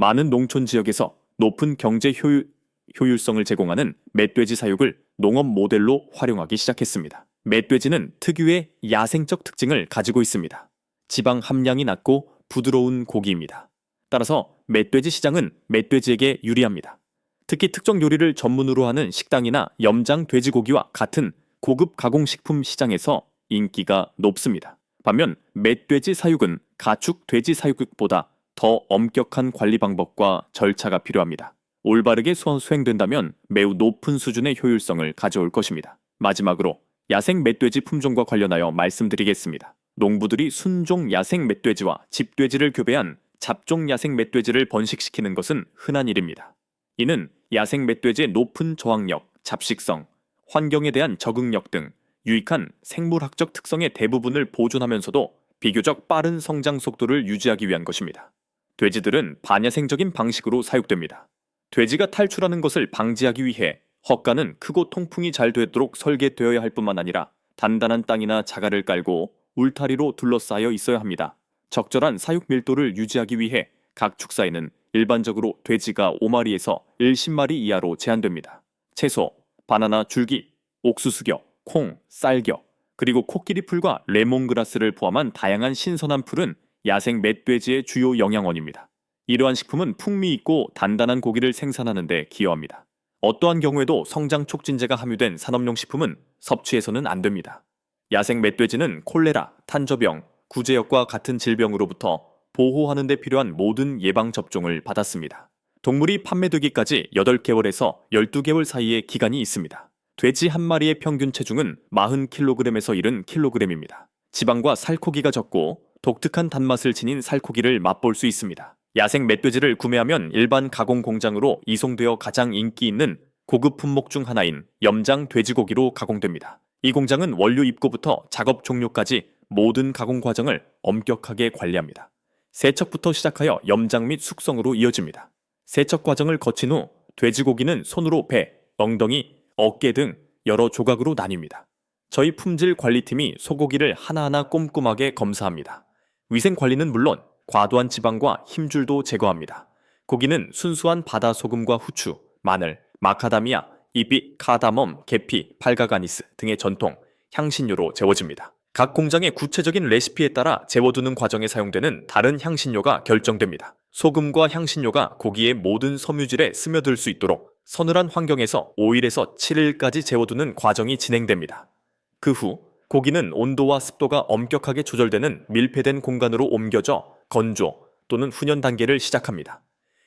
많은 농촌 지역에서 높은 경제 효율, 효율성을 제공하는 멧돼지 사육을 농업 모델로 활용하기 시작했습니다. 멧돼지는 특유의 야생적 특징을 가지고 있습니다. 지방 함량이 낮고 부드러운 고기입니다. 따라서 멧돼지 시장은 멧돼지에게 유리합니다. 특히 특정 요리를 전문으로 하는 식당이나 염장 돼지고기와 같은 고급 가공식품 시장에서 인기가 높습니다. 반면 멧돼지 사육은 가축 돼지 사육보다 더 엄격한 관리 방법과 절차가 필요합니다. 올바르게 수- 수행된다면 매우 높은 수준의 효율성을 가져올 것입니다. 마지막으로 야생 멧돼지 품종과 관련하여 말씀드리겠습니다. 농부들이 순종 야생 멧돼지와 집돼지를 교배한 잡종 야생 멧돼지를 번식시키는 것은 흔한 일입니다. 이는 야생 멧돼지의 높은 저항력, 잡식성, 환경에 대한 적응력 등 유익한 생물학적 특성의 대부분을 보존하면서도 비교적 빠른 성장 속도를 유지하기 위한 것입니다. 돼지들은 반야생적인 방식으로 사육됩니다. 돼지가 탈출하는 것을 방지하기 위해 헛간은 크고 통풍이 잘 되도록 설계되어야 할 뿐만 아니라 단단한 땅이나 자갈을 깔고 울타리로 둘러싸여 있어야 합니다. 적절한 사육 밀도를 유지하기 위해 각 축사에는 일반적으로 돼지가 5마리에서 10마리 이하로 제한됩니다. 채소, 바나나 줄기, 옥수수겨, 콩, 쌀겨, 그리고 코끼리 풀과 레몬그라스를 포함한 다양한 신선한 풀은 야생 멧돼지의 주요 영양원입니다. 이러한 식품은 풍미 있고 단단한 고기를 생산하는 데 기여합니다. 어떠한 경우에도 성장 촉진제가 함유된 산업용 식품은 섭취해서는 안 됩니다. 야생 멧돼지는 콜레라, 탄저병, 구제역과 같은 질병으로부터 보호하는 데 필요한 모든 예방 접종을 받았습니다. 동물이 판매되기까지 8개월에서 12개월 사이의 기간이 있습니다. 돼지 한 마리의 평균 체중은 40kg에서 70kg입니다. 지방과 살코기가 적고 독특한 단맛을 지닌 살코기를 맛볼 수 있습니다. 야생 멧돼지를 구매하면 일반 가공 공장으로 이송되어 가장 인기 있는 고급 품목 중 하나인 염장 돼지고기로 가공됩니다. 이 공장은 원료 입고부터 작업 종료까지 모든 가공 과정을 엄격하게 관리합니다. 세척부터 시작하여 염장 및 숙성으로 이어집니다. 세척 과정을 거친 후 돼지고기는 손으로 배, 엉덩이, 어깨 등 여러 조각으로 나뉩니다. 저희 품질 관리팀이 소고기를 하나하나 꼼꼼하게 검사합니다. 위생 관리는 물론 과도한 지방과 힘줄도 제거합니다. 고기는 순수한 바다 소금과 후추, 마늘, 마카다미아, 이비, 카다멈, 계피, 팔가가니스 등의 전통 향신료로 재워집니다. 각 공장의 구체적인 레시피에 따라 재워두는 과정에 사용되는 다른 향신료가 결정됩니다. 소금과 향신료가 고기의 모든 섬유질에 스며들 수 있도록 서늘한 환경에서 5일에서 7일까지 재워두는 과정이 진행됩니다. 그 후 고기는 온도와 습도가 엄격하게 조절되는 밀폐된 공간으로 옮겨져 건조 또는 훈연 단계를 시작합니다.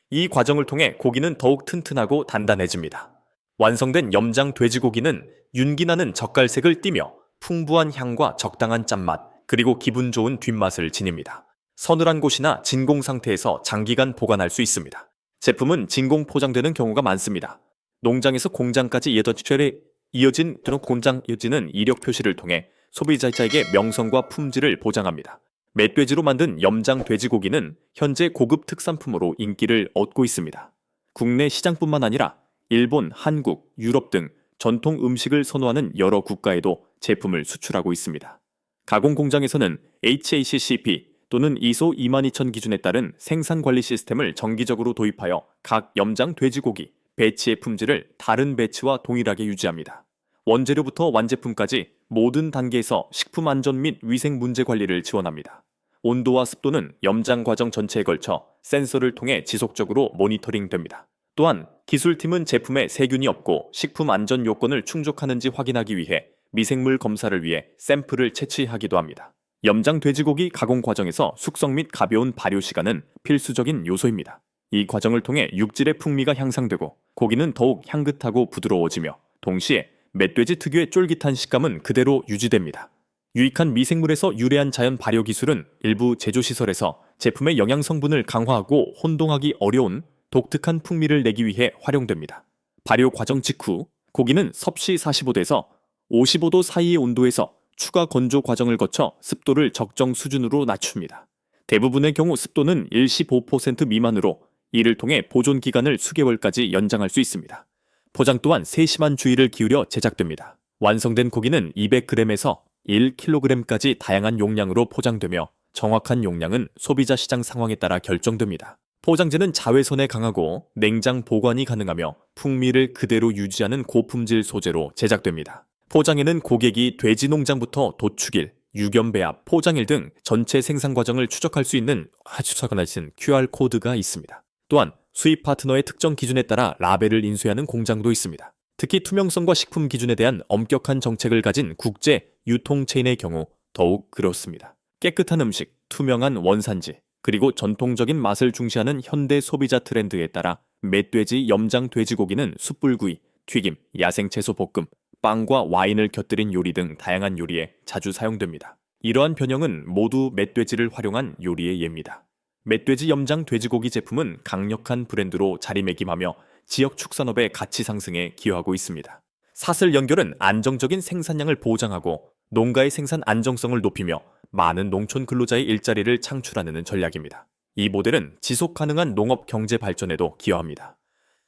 이 과정을 통해 고기는 더욱 튼튼하고 단단해집니다. 완성된 염장 돼지고기는 윤기나는 젓갈색을 띠며 풍부한 향과 적당한 짠맛, 그리고 기분 좋은 뒷맛을 지닙니다. 서늘한 곳이나 진공 상태에서 장기간 보관할 수 있습니다. 제품은 진공 포장되는 경우가 많습니다. 농장에서 공장까지 이어졌- 이어진 또는 공장 이어지는 이력 표시를 통해 소비자에게 명성과 품질을 보장합니다. 멧돼지로 만든 염장 돼지고기는 현재 고급 특산품으로 인기를 얻고 있습니다. 국내 시장뿐만 아니라 일본, 한국, 유럽 등 전통 음식을 선호하는 여러 국가에도 제품을 수출하고 있습니다. 가공 공장에서는 HACCP 또는 ISO 22000 기준에 따른 생산 관리 시스템을 정기적으로 도입하여 각 염장 돼지고기, 배치의 품질을 다른 배치와 동일하게 유지합니다. 원재료부터 완제품까지 모든 단계에서 식품 안전 및 위생 문제 관리를 지원합니다. 온도와 습도는 염장 과정 전체에 걸쳐 센서를 통해 지속적으로 모니터링됩니다. 또한 기술팀은 제품에 세균이 없고 식품 안전 요건을 충족하는지 확인하기 위해 미생물 검사를 위해 샘플을 채취하기도 합니다. 염장 돼지고기 가공 과정에서 숙성 및 가벼운 발효 시간은 필수적인 요소입니다. 이 과정을 통해 육질의 풍미가 향상되고 고기는 더욱 향긋하고 부드러워지며 동시에 멧돼지 특유의 쫄깃한 식감은 그대로 유지됩니다. 유익한 미생물에서 유래한 자연 발효 기술은 일부 제조시설에서 제품의 영양 성분을 강화하고 혼동하기 어려운 독특한 풍미를 내기 위해 활용됩니다. 발효 과정 직후 고기는 섭씨 45도에서 55도 사이의 온도에서 추가 건조 과정을 거쳐 습도를 적정 수준으로 낮춥니다. 대부분의 경우 습도는 15% 미만으로 이를 통해 보존 기간을 수개월까지 연장할 수 있습니다. 포장 또한 세심한 주의를 기울여 제작됩니다. 완성된 고기는 200g에서 1kg까지 다양한 용량으로 포장되며 정확한 용량은 소비자 시장 상황에 따라 결정됩니다. 포장재는 자외선에 강하고 냉장 보관이 가능하며 풍미를 그대로 유지하는 고품질 소재로 제작됩니다. 포장에는 고객이 돼지 농장부터 도축일, 유견 배합, 포장일 등 전체 생산 과정을 추적할 수 있는 아주 작은 QR코드가 있습니다. 또한 수입 파트너의 특정 기준에 따라 라벨을 인쇄하는 공장도 있습니다. 특히 투명성과 식품 기준에 대한 엄격한 정책을 가진 국제 유통 체인의 경우 더욱 그렇습니다. 깨끗한 음식, 투명한 원산지, 그리고 전통적인 맛을 중시하는 현대 소비자 트렌드에 따라 멧돼지 염장 돼지고기는 숯불구이, 튀김, 야생 채소 볶음, 빵과 와인을 곁들인 요리 등 다양한 요리에 자주 사용됩니다. 이러한 변형은 모두 멧돼지를 활용한 요리의 예입니다. 멧돼지 염장 돼지고기 제품은 강력한 브랜드로 자리매김하며 지역 축산업의 가치 상승에 기여하고 있습니다. 사슬 연결은 안정적인 생산량을 보장하고 농가의 생산 안정성을 높이며 많은 농촌 근로자의 일자리를 창출하는 전략입니다. 이 모델은 지속 가능한 농업 경제 발전에도 기여합니다.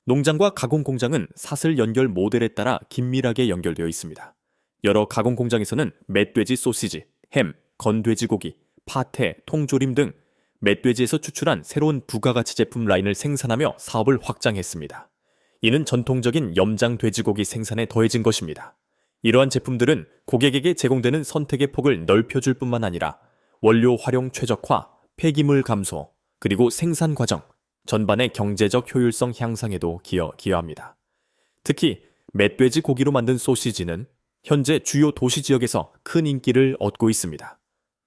농장과 가공 공장은 사슬 연결 모델에 따라 긴밀하게 연결되어 있습니다. 여러 가공 공장에서는 멧돼지 소시지, 햄, 건돼지고기, 파테, 통조림 등 멧돼지에서 추출한 새로운 부가가치 제품 라인을 생산하며 사업을 확장했습니다. 이는 전통적인 염장 돼지고기 생산에 더해진 것입니다. 이러한 제품들은 고객에게 제공되는 선택의 폭을 넓혀줄 뿐만 아니라 원료 활용 최적화, 폐기물 감소, 그리고 생산 과정, 전반의 경제적 효율성 향상에도 기여, 기여합니다. 특히 멧돼지 고기로 만든 소시지는 현재 주요 도시 지역에서 큰 인기를 얻고 있습니다.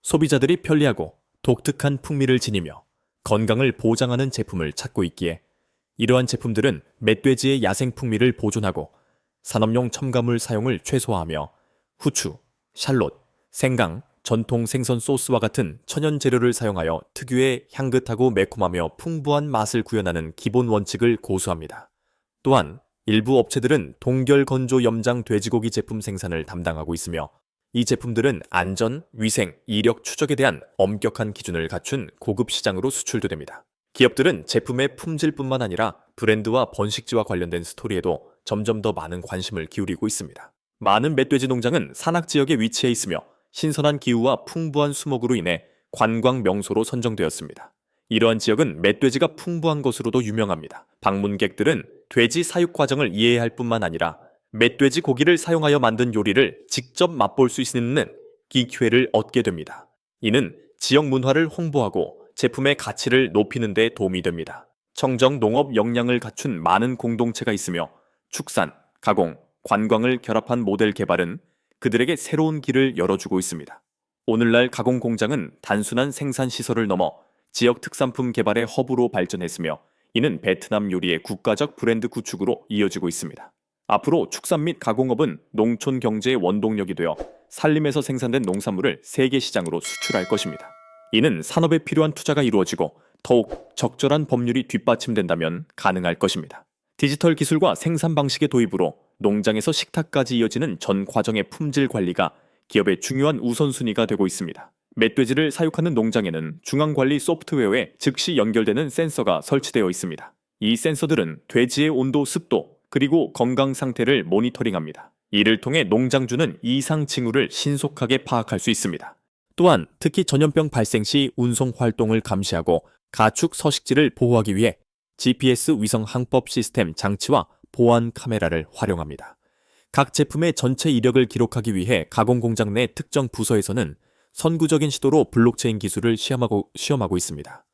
소비자들이 편리하고 독특한 풍미를 지니며 건강을 보장하는 제품을 찾고 있기에 이러한 제품들은 멧돼지의 야생 풍미를 보존하고 산업용 첨가물 사용을 최소화하며 후추, 샬롯, 생강, 전통 생선 소스와 같은 천연 재료를 사용하여 특유의 향긋하고 매콤하며 풍부한 맛을 구현하는 기본 원칙을 고수합니다. 또한 일부 업체들은 동결 건조 염장 돼지고기 제품 생산을 담당하고 있으며 이 제품들은 안전, 위생, 이력 추적에 대한 엄격한 기준을 갖춘 고급 시장으로 수출도 됩니다. 기업들은 제품의 품질뿐만 아니라 브랜드와 번식지와 관련된 스토리에도 점점 더 많은 관심을 기울이고 있습니다. 많은 멧돼지 농장은 산악 지역에 위치해 있으며 신선한 기후와 풍부한 수목으로 인해 관광 명소로 선정되었습니다. 이러한 지역은 멧돼지가 풍부한 것으로도 유명합니다. 방문객들은 돼지 사육 과정을 이해할 뿐만 아니라 멧돼지 고기를 사용하여 만든 요리를 직접 맛볼 수 있는 이 기회를 얻게 됩니다. 이는 지역 문화를 홍보하고 제품의 가치를 높이는 데 도움이 됩니다. 청정 농업 역량을 갖춘 많은 공동체가 있으며 축산, 가공, 관광을 결합한 모델 개발은 그들에게 새로운 길을 열어주고 있습니다. 오늘날 가공 공장은 단순한 생산 시설을 넘어 지역 특산품 개발의 허브로 발전했으며 이는 베트남 요리의 국가적 브랜드 구축으로 이어지고 있습니다. 앞으로 축산 및 가공업은 농촌 경제의 원동력이 되어 산림에서 생산된 농산물을 세계 시장으로 수출할 것입니다. 이는 산업에 필요한 투자가 이루어지고 더욱 적절한 법률이 뒷받침된다면 가능할 것입니다. 디지털 기술과 생산 방식의 도입으로 농장에서 식탁까지 이어지는 전 과정의 품질 관리가 기업의 중요한 우선순위가 되고 있습니다. 멧돼지를 사육하는 농장에는 중앙관리 소프트웨어에 즉시 연결되는 센서가 설치되어 있습니다. 이 센서들은 돼지의 온도, 습도, 그리고 건강 상태를 모니터링합니다. 이를 통해 농장주는 이상 징후를 신속하게 파악할 수 있습니다. 또한 특히 전염병 발생 시 운송 활동을 감시하고 가축 서식지를 보호하기 위해 GPS 위성 항법 시스템 장치와 보안 카메라를 활용합니다. 각 제품의 전체 이력을 기록하기 위해 가공 공장 내 특정 부서에서는 선구적인 시도로 블록체인 기술을 시험하고, 시험하고 있습니다.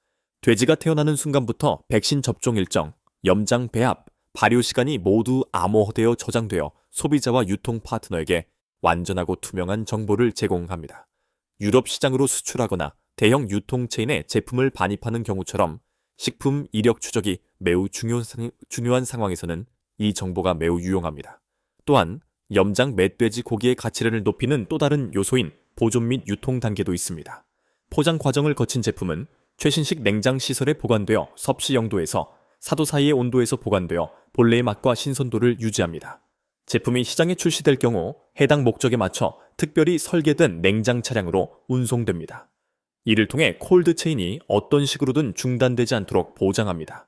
돼지가 태어나는 순간부터 백신 접종 일정, 염장 배합, 발효 시간이 모두 암호화되어 저장되어 소비자와 유통 파트너에게 완전하고 투명한 정보를 제공합니다. 유럽 시장으로 수출하거나 대형 유통 체인에 제품을 반입하는 경우처럼 식품 이력 추적이 매우 중요한 상황에서는 이 정보가 매우 유용합니다. 또한 염장 멧돼지 고기의 가치를 높이는 또 다른 요소인 보존 및 유통 단계도 있습니다. 포장 과정을 거친 제품은 최신식 냉장 시설에 보관되어 섭씨 영도에서 사도 사이의 온도에서 보관되어 본래의 맛과 신선도를 유지합니다. 제품이 시장에 출시될 경우 해당 목적에 맞춰 특별히 설계된 냉장 차량으로 운송됩니다. 이를 통해 콜드 체인이 어떤 식으로든 중단되지 않도록 보장합니다.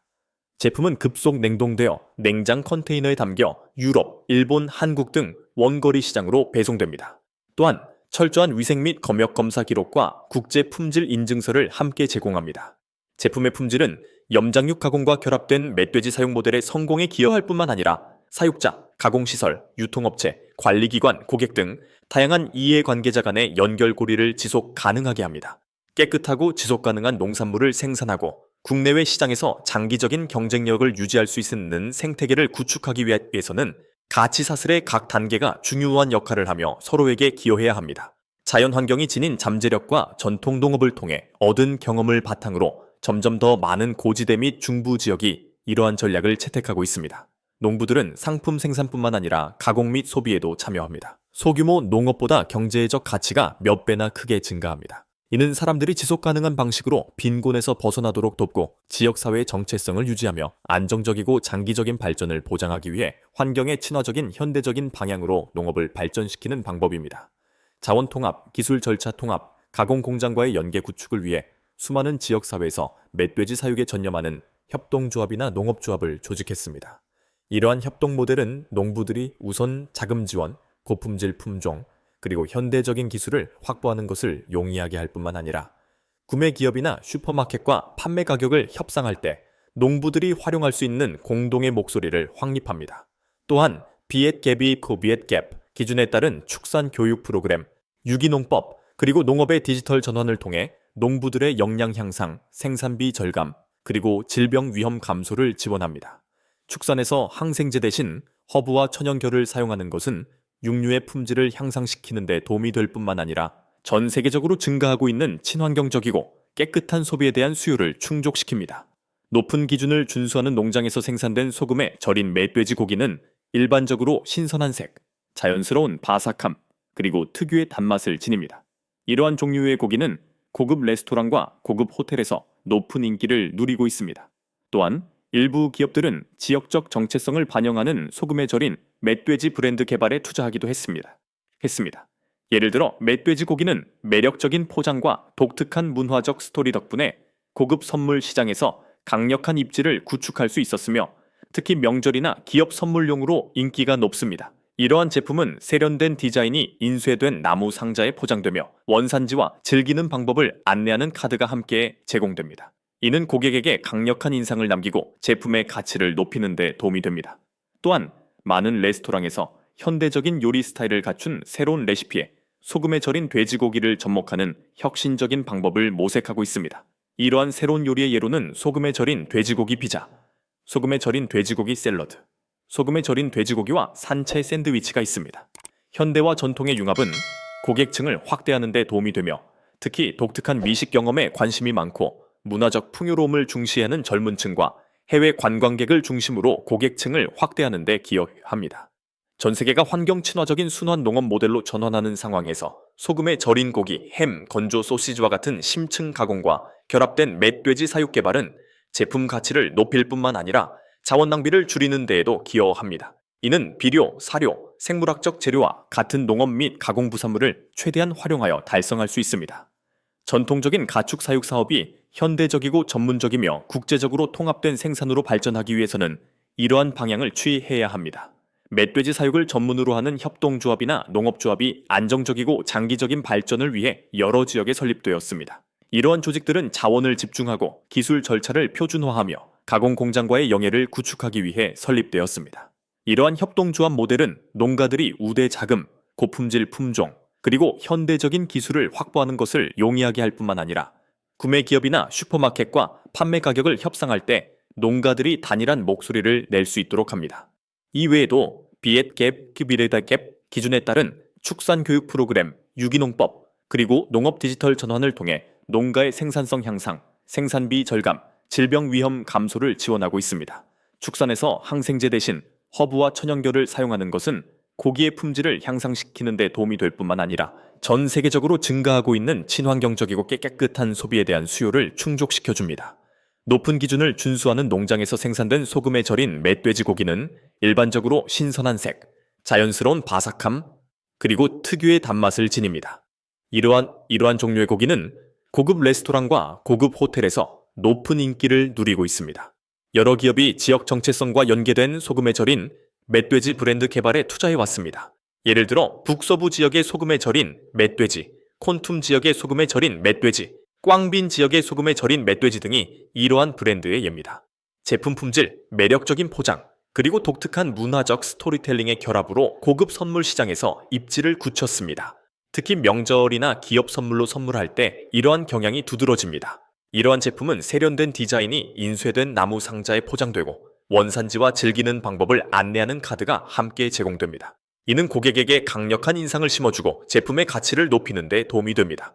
제품은 급속 냉동되어 냉장 컨테이너에 담겨 유럽, 일본, 한국 등 원거리 시장으로 배송됩니다. 또한 철저한 위생 및 검역 검사 기록과 국제 품질 인증서를 함께 제공합니다. 제품의 품질은 염장육 가공과 결합된 멧돼지 사육 모델의 성공에 기여할 뿐만 아니라 사육자, 가공시설, 유통업체, 관리기관, 고객 등 다양한 이해관계자 간의 연결고리를 지속 가능하게 합니다. 깨끗하고 지속 가능한 농산물을 생산하고 국내외 시장에서 장기적인 경쟁력을 유지할 수 있는 생태계를 구축하기 위해서는 가치 사슬의 각 단계가 중요한 역할을 하며 서로에게 기여해야 합니다. 자연 환경이 지닌 잠재력과 전통 농업을 통해 얻은 경험을 바탕으로 점점 더 많은 고지대 및 중부 지역이 이러한 전략을 채택하고 있습니다. 농부들은 상품 생산뿐만 아니라 가공 및 소비에도 참여합니다. 소규모 농업보다 경제적 가치가 몇 배나 크게 증가합니다. 이는 사람들이 지속 가능한 방식으로 빈곤에서 벗어나도록 돕고 지역사회의 정체성을 유지하며 안정적이고 장기적인 발전을 보장하기 위해 환경에 친화적인 현대적인 방향으로 농업을 발전시키는 방법입니다. 자원 통합, 기술 절차 통합, 가공 공장과의 연계 구축을 위해 수많은 지역사회에서 멧돼지 사육에 전념하는 협동조합이나 농업조합을 조직했습니다. 이러한 협동 모델은 농부들이 우선 자금 지원, 고품질 품종, 그리고 현대적인 기술을 확보하는 것을 용이하게 할 뿐만 아니라 구매 기업이나 슈퍼마켓과 판매 가격을 협상할 때 농부들이 활용할 수 있는 공동의 목소리를 확립합니다. 또한 비엣 갭이 코비엣 갭 기준에 따른 축산 교육 프로그램, 유기농법, 그리고 농업의 디지털 전환을 통해 농부들의 역량 향상, 생산비 절감, 그리고 질병 위험 감소를 지원합니다. 축산에서 항생제 대신 허브와 천연결을 사용하는 것은 육류의 품질을 향상시키는 데 도움이 될 뿐만 아니라 전 세계적으로 증가하고 있는 친환경적이고 깨끗한 소비에 대한 수요를 충족시킵니다. 높은 기준을 준수하는 농장에서 생산된 소금에 절인 멧돼지 고기는 일반적으로 신선한 색, 자연스러운 바삭함, 그리고 특유의 단맛을 지닙니다. 이러한 종류의 고기는 고급 레스토랑과 고급 호텔에서 높은 인기를 누리고 있습니다. 또한 일부 기업들은 지역적 정체성을 반영하는 소금에 절인 멧돼지 브랜드 개발에 투자하기도 했습니다. 했습니다. 예를 들어 멧돼지 고기는 매력적인 포장과 독특한 문화적 스토리 덕분에 고급 선물 시장에서 강력한 입지를 구축할 수 있었으며 특히 명절이나 기업 선물용으로 인기가 높습니다. 이러한 제품은 세련된 디자인이 인쇄된 나무 상자에 포장되며 원산지와 즐기는 방법을 안내하는 카드가 함께 제공됩니다. 이는 고객에게 강력한 인상을 남기고 제품의 가치를 높이는 데 도움이 됩니다. 또한 많은 레스토랑에서 현대적인 요리 스타일을 갖춘 새로운 레시피에 소금에 절인 돼지고기를 접목하는 혁신적인 방법을 모색하고 있습니다. 이러한 새로운 요리의 예로는 소금에 절인 돼지고기 피자, 소금에 절인 돼지고기 샐러드, 소금에 절인 돼지고기와 산채 샌드위치가 있습니다. 현대와 전통의 융합은 고객층을 확대하는 데 도움이 되며 특히 독특한 미식 경험에 관심이 많고 문화적 풍요로움을 중시하는 젊은 층과 해외 관광객을 중심으로 고객층을 확대하는 데 기여합니다. 전 세계가 환경 친화적인 순환 농업 모델로 전환하는 상황에서 소금에 절인 고기, 햄, 건조 소시지와 같은 심층 가공과 결합된 멧돼지 사육 개발은 제품 가치를 높일 뿐만 아니라 자원 낭비를 줄이는 데에도 기여합니다. 이는 비료, 사료, 생물학적 재료와 같은 농업 및 가공 부산물을 최대한 활용하여 달성할 수 있습니다. 전통적인 가축 사육 사업이 현대적이고 전문적이며 국제적으로 통합된 생산으로 발전하기 위해서는 이러한 방향을 취해야 합니다. 멧돼지 사육을 전문으로 하는 협동조합이나 농업조합이 안정적이고 장기적인 발전을 위해 여러 지역에 설립되었습니다. 이러한 조직들은 자원을 집중하고 기술 절차를 표준화하며 가공 공장과의 영예를 구축하기 위해 설립되었습니다. 이러한 협동조합 모델은 농가들이 우대 자금, 고품질 품종, 그리고 현대적인 기술을 확보하는 것을 용이하게 할 뿐만 아니라 구매 기업이나 슈퍼마켓과 판매 가격을 협상할 때 농가들이 단일한 목소리를 낼 수 있도록 합니다. 이외에도 비엣 갭, 큐비레다 갭 기준에 따른 축산 교육 프로그램, 유기농법, 그리고 농업 디지털 전환을 통해 농가의 생산성 향상, 생산비 절감, 질병 위험 감소를 지원하고 있습니다. 축산에서 항생제 대신 허브와 천연결을 사용하는 것은 고기의 품질을 향상시키는 데 도움이 될 뿐만 아니라 전 세계적으로 증가하고 있는 친환경적이고 깨끗한 소비에 대한 수요를 충족시켜 줍니다. 높은 기준을 준수하는 농장에서 생산된 소금에 절인 멧돼지 고기는 일반적으로 신선한 색, 자연스러운 바삭함, 그리고 특유의 단맛을 지닙니다. 이러한, 이러한 종류의 고기는 고급 레스토랑과 고급 호텔에서 높은 인기를 누리고 있습니다. 여러 기업이 지역 정체성과 연계된 소금에 절인 멧돼지 브랜드 개발에 투자해 왔습니다. 예를 들어 북서부 지역의 소금에 절인 멧돼지, 콘툼 지역의 소금에 절인 멧돼지, 꽝빈 지역의 소금에 절인 멧돼지 등이 이러한 브랜드의 예입니다. 제품 품질, 매력적인 포장, 그리고 독특한 문화적 스토리텔링의 결합으로 고급 선물 시장에서 입지를 굳혔습니다. 특히 명절이나 기업 선물로 선물할 때 이러한 경향이 두드러집니다. 이러한 제품은 세련된 디자인이 인쇄된 나무 상자에 포장되고 원산지와 즐기는 방법을 안내하는 카드가 함께 제공됩니다. 이는 고객에게 강력한 인상을 심어주고 제품의 가치를 높이는 데 도움이 됩니다.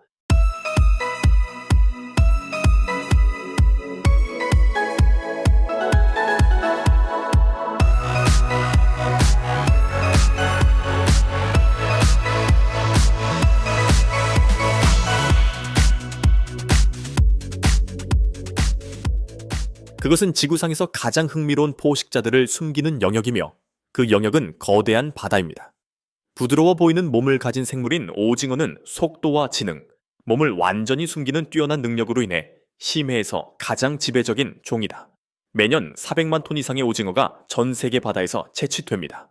그것은 지구상에서 가장 흥미로운 포식자들을 숨기는 영역이며 그 영역은 거대한 바다입니다. 부드러워 보이는 몸을 가진 생물인 오징어는 속도와 지능, 몸을 완전히 숨기는 뛰어난 능력으로 인해 심해에서 가장 지배적인 종이다. 매년 400만 톤 이상의 오징어가 전 세계 바다에서 채취됩니다.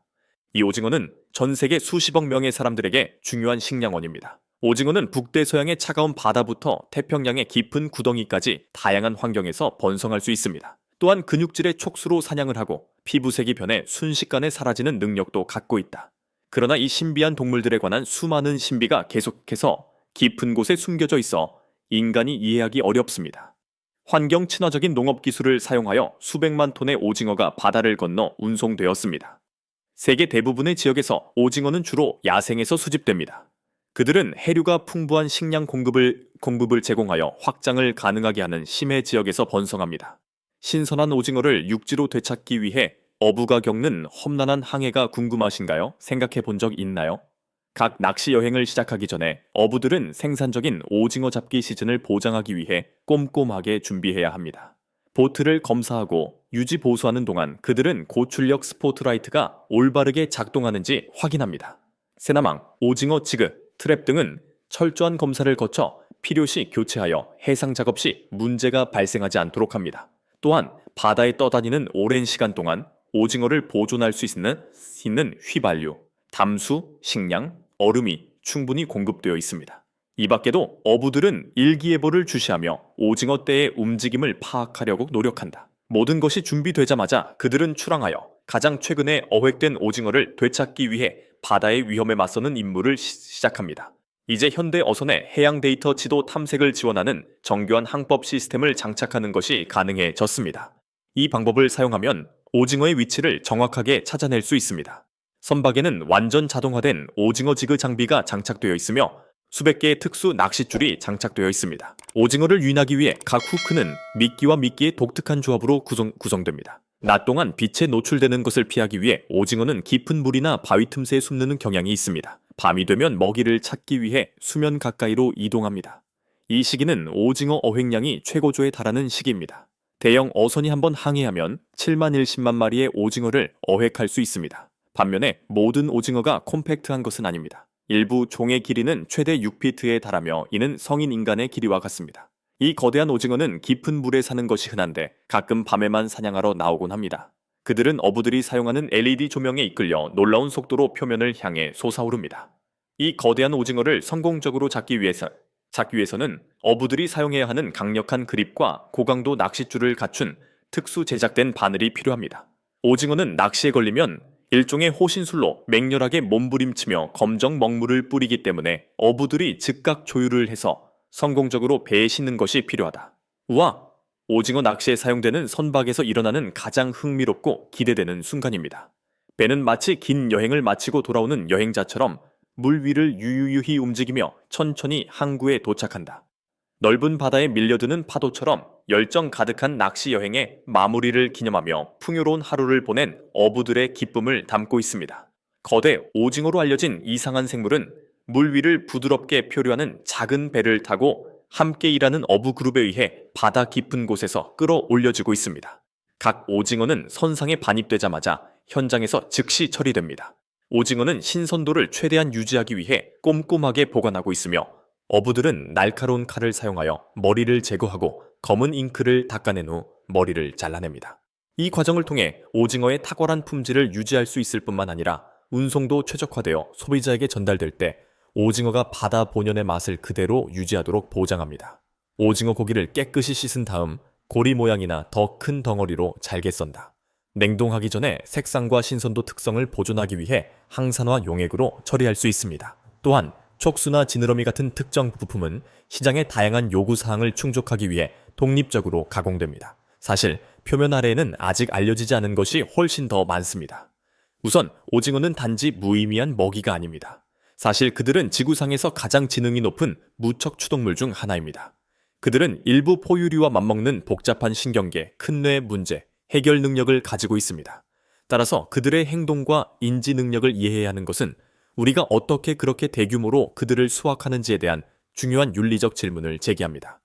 이 오징어는 전 세계 수십억 명의 사람들에게 중요한 식량원입니다. 오징어는 북대서양의 차가운 바다부터 태평양의 깊은 구덩이까지 다양한 환경에서 번성할 수 있습니다. 또한 근육질의 촉수로 사냥을 하고 피부색이 변해 순식간에 사라지는 능력도 갖고 있다. 그러나 이 신비한 동물들에 관한 수많은 신비가 계속해서 깊은 곳에 숨겨져 있어 인간이 이해하기 어렵습니다. 환경 친화적인 농업 기술을 사용하여 수백만 톤의 오징어가 바다를 건너 운송되었습니다. 세계 대부분의 지역에서 오징어는 주로 야생에서 수집됩니다. 그들은 해류가 풍부한 식량 공급을, 공급을 제공하여 확장을 가능하게 하는 심해 지역에서 번성합니다. 신선한 오징어를 육지로 되찾기 위해 어부가 겪는 험난한 항해가 궁금하신가요? 생각해 본 적 있나요? 각 낚시 여행을 시작하기 전에 어부들은 생산적인 오징어 잡기 시즌을 보장하기 위해 꼼꼼하게 준비해야 합니다. 보트를 검사하고 유지 보수하는 동안 그들은 고출력 스포트라이트가 올바르게 작동하는지 확인합니다. 새나망, 오징어 지그, 트랩 등은 철저한 검사를 거쳐 필요시 교체하여 해상 작업 시 문제가 발생하지 않도록 합니다. 또한 바다에 떠다니는 오랜 시간 동안 오징어를 보존할 수 있는, 있는 휘발유, 담수, 식량, 얼음이 충분히 공급되어 있습니다. 이 밖에도 어부들은 일기예보를 주시하며 오징어 떼의 움직임을 파악하려고 노력한다. 모든 것이 준비되자마자 그들은 출항하여 가장 최근에 어획된 오징어를 되찾기 위해 바다의 위험에 맞서는 임무를 시- 시작합니다. 이제 현대 어선에 해양 데이터 지도 탐색을 지원하는 정교한 항법 시스템을 장착하는 것이 가능해졌습니다. 이 방법을 사용하면 오징어의 위치를 정확하게 찾아낼 수 있습니다. 선박에는 완전 자동화된 오징어 지그 장비가 장착되어 있으며 수백 개의 특수 낚싯줄이 장착되어 있습니다. 오징어를 유인하기 위해 각 후크는 미끼와 미끼의 독특한 조합으로 구성, 구성됩니다. 낮 동안 빛에 노출되는 것을 피하기 위해 오징어는 깊은 물이나 바위 틈새에 숨는 경향이 있습니다. 밤이 되면 먹이를 찾기 위해 수면 가까이로 이동합니다. 이 시기는 오징어 어획량이 최고조에 달하는 시기입니다. 대형 어선이 한번 항해하면 7만 1 0만 마리의 오징어를 어획할 수 있습니다. 반면에 모든 오징어가 콤팩트한 것은 아닙니다. 일부 종의 길이는 최대 6피트에 달하며 이는 성인 인간의 길이와 같습니다. 이 거대한 오징어는 깊은 물에 사는 것이 흔한데 가끔 밤에만 사냥하러 나오곤 합니다. 그들은 어부들이 사용하는 LED 조명에 이끌려 놀라운 속도로 표면을 향해 솟아오릅니다. 이 거대한 오징어를 성공적으로 잡기 위해서 잡기 위해서는 어부들이 사용해야 하는 강력한 그립과 고강도 낚싯줄을 갖춘 특수 제작된 바늘이 필요합니다. 오징어는 낚시에 걸리면 일종의 호신술로 맹렬하게 몸부림치며 검정 먹물을 뿌리기 때문에 어부들이 즉각 조율을 해서 성공적으로 배에 싣는 것이 필요하다. 우와! 오징어 낚시에 사용되는 선박에서 일어나는 가장 흥미롭고 기대되는 순간입니다. 배는 마치 긴 여행을 마치고 돌아오는 여행자처럼 물 위를 유유히 움직이며 천천히 항구에 도착한다. 넓은 바다에 밀려드는 파도처럼 열정 가득한 낚시 여행의 마무리를 기념하며 풍요로운 하루를 보낸 어부들의 기쁨을 담고 있습니다. 거대 오징어로 알려진 이상한 생물은 물 위를 부드럽게 표류하는 작은 배를 타고 함께 일하는 어부 그룹에 의해 바다 깊은 곳에서 끌어올려지고 있습니다. 각 오징어는 선상에 반입되자마자 현장에서 즉시 처리됩니다. 오징어는 신선도를 최대한 유지하기 위해 꼼꼼하게 보관하고 있으며 어부들은 날카로운 칼을 사용하여 머리를 제거하고 검은 잉크를 닦아낸 후 머리를 잘라냅니다. 이 과정을 통해 오징어의 탁월한 품질을 유지할 수 있을 뿐만 아니라 운송도 최적화되어 소비자에게 전달될 때 오징어가 바다 본연의 맛을 그대로 유지하도록 보장합니다. 오징어 고기를 깨끗이 씻은 다음 고리 모양이나 더 큰 덩어리로 잘게 썬다. 냉동하기 전에 색상과 신선도 특성을 보존하기 위해 항산화 용액으로 처리할 수 있습니다. 또한 촉수나 지느러미 같은 특정 부품은 시장의 다양한 요구 사항을 충족하기 위해 독립적으로 가공됩니다. 사실 표면 아래에는 아직 알려지지 않은 것이 훨씬 더 많습니다. 우선 오징어는 단지 무의미한 먹이가 아닙니다. 사실 그들은 지구상에서 가장 지능이 높은 무척 추동물 중 하나입니다. 그들은 일부 포유류와 맞먹는 복잡한 신경계, 큰 뇌 문제, 해결 능력을 가지고 있습니다. 따라서 그들의 행동과 인지 능력을 이해해야 하는 것은 우리가 어떻게 그렇게 대규모로 그들을 수확하는지에 대한 중요한 윤리적 질문을 제기합니다.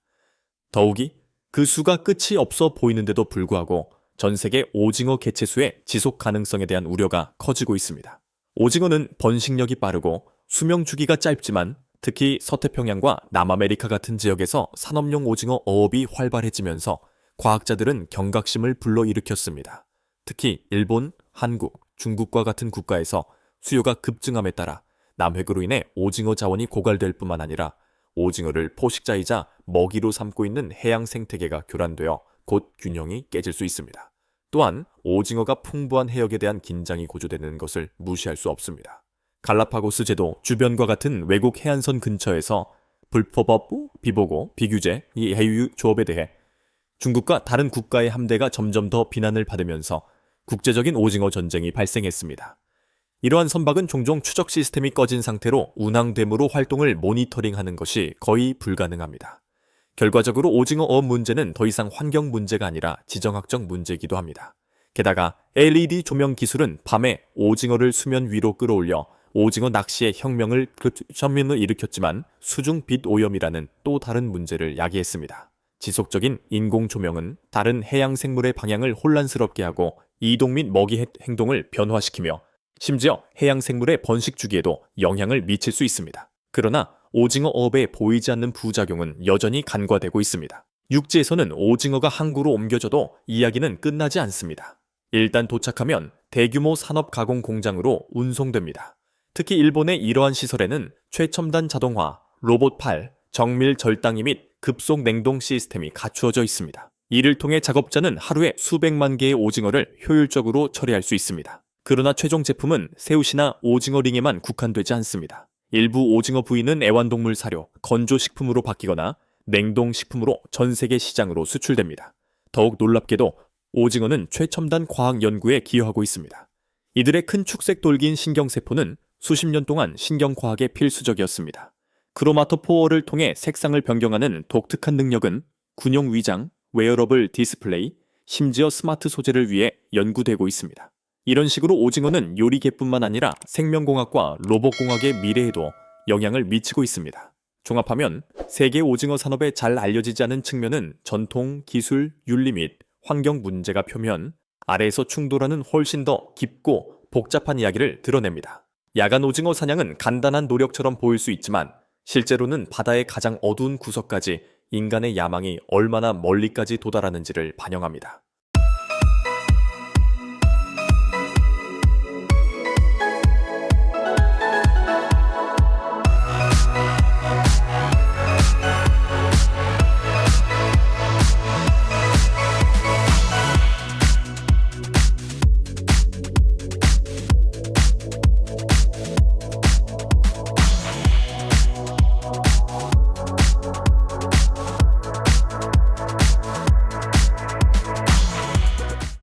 더욱이 그 수가 끝이 없어 보이는데도 불구하고 전 세계 오징어 개체수의 지속 가능성에 대한 우려가 커지고 있습니다. 오징어는 번식력이 빠르고 수명 주기가 짧지만 특히 서태평양과 남아메리카 같은 지역에서 산업용 오징어 어업이 활발해지면서 과학자들은 경각심을 불러일으켰습니다. 특히 일본, 한국, 중국과 같은 국가에서 수요가 급증함에 따라 남획으로 인해 오징어 자원이 고갈될 뿐만 아니라 오징어를 포식자이자 먹이로 삼고 있는 해양 생태계가 교란되어 곧 균형이 깨질 수 있습니다. 또한 오징어가 풍부한 해역에 대한 긴장이 고조되는 것을 무시할 수 없습니다. 갈라파고스 제도 주변과 같은 외국 해안선 근처에서 불법업, 비보고, 비규제, 이 해유 조업에 대해 중국과 다른 국가의 함대가 점점 더 비난을 받으면서 국제적인 오징어 전쟁이 발생했습니다. 이러한 선박은 종종 추적 시스템이 꺼진 상태로 운항됨으로 활동을 모니터링하는 것이 거의 불가능합니다. 결과적으로 오징어 어업 문제는 더 이상 환경 문제가 아니라 지정학적 문제이기도 합니다. 게다가 LED 조명 기술은 밤에 오징어를 수면 위로 끌어올려 오징어 낚시의 혁명을 전면을 일으켰지만 수중 빛 오염이라는 또 다른 문제를 야기했습니다. 지속적인 인공 조명은 다른 해양 생물의 방향을 혼란스럽게 하고 이동 및 먹이 해- 행동을 변화시키며 심지어 해양 생물의 번식 주기에도 영향을 미칠 수 있습니다. 그러나 오징어 어업에 보이지 않는 부작용은 여전히 간과되고 있습니다. 육지에서는 오징어가 항구로 옮겨져도 이야기는 끝나지 않습니다. 일단 도착하면 대규모 산업 가공 공장으로 운송됩니다. 특히 일본의 이러한 시설에는 최첨단 자동화, 로봇 팔, 정밀 절단기 및 급속 냉동 시스템이 갖추어져 있습니다. 이를 통해 작업자는 하루에 수백만 개의 오징어를 효율적으로 처리할 수 있습니다. 그러나 최종 제품은 새우시나 오징어 링에만 국한되지 않습니다. 일부 오징어 부위는 애완동물 사료, 건조식품으로 바뀌거나 냉동식품으로 전 세계 시장으로 수출됩니다. 더욱 놀랍게도 오징어는 최첨단 과학 연구에 기여하고 있습니다. 이들의 큰 축색 돌기인 신경세포는 수십 년 동안 신경과학의 필수적이었습니다. 크로마토포어를 통해 색상을 변경하는 독특한 능력은 군용 위장, 웨어러블 디스플레이, 심지어 스마트 소재를 위해 연구되고 있습니다. 이런 식으로 오징어는 요리계뿐만 아니라 생명공학과 로봇공학의 미래에도 영향을 미치고 있습니다. 종합하면 세계 오징어 산업에 잘 알려지지 않은 측면은 전통, 기술, 윤리 및 환경 문제가 표면 아래에서 충돌하는 훨씬 더 깊고 복잡한 이야기를 드러냅니다. 야간 오징어 사냥은 간단한 노력처럼 보일 수 있지만 실제로는 바다의 가장 어두운 구석까지 인간의 야망이 얼마나 멀리까지 도달하는지를 반영합니다.